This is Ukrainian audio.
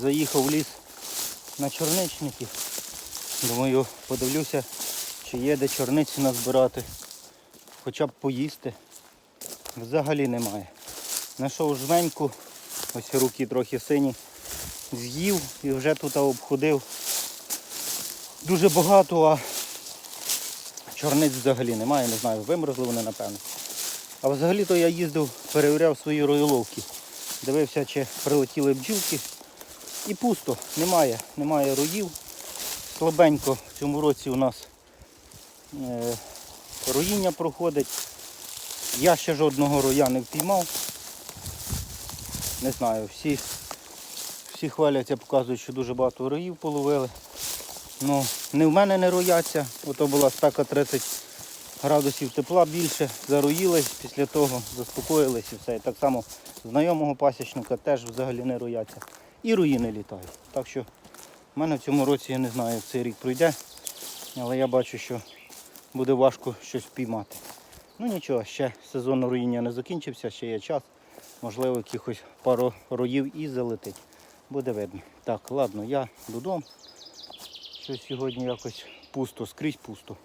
Заїхав в ліс на чорничники. Думаю, подивлюся, чи є де чорниці назбирати. Хоча б поїсти. Взагалі немає. Знайшов жменьку, ось руки трохи сині. З'їв і вже тут обходив. Дуже багато, а чорниць взагалі немає, не знаю, вимерзли вони, напевно. А взагалі-то я їздив, перевіряв свої роїловки. Дивився, чи прилетіли бджілки. І пусто, немає, немає роїв. Слабенько в цьому році у нас е, роїння проходить. Я ще жодного роя не впіймав. Не знаю, всі, всі хваляться, показують, що дуже багато роїв половили. Ну, не в мене не рояться. Ото була спека 30 градусів тепла більше, зароїлись після того, заспокоїлись і все. І так само знайомого пасічника теж взагалі не рояться. І руї не літають. Так що в мене в цьому році, я не знаю, як цей рік пройде, але я бачу, що буде важко щось впіймати. Ну нічого, ще сезон руїння не закінчився, ще є час. Можливо, якихось пару роїв і залетить. Буде видно. Так, ладно, я додому. Щось сьогодні якось пусто, скрізь пусто.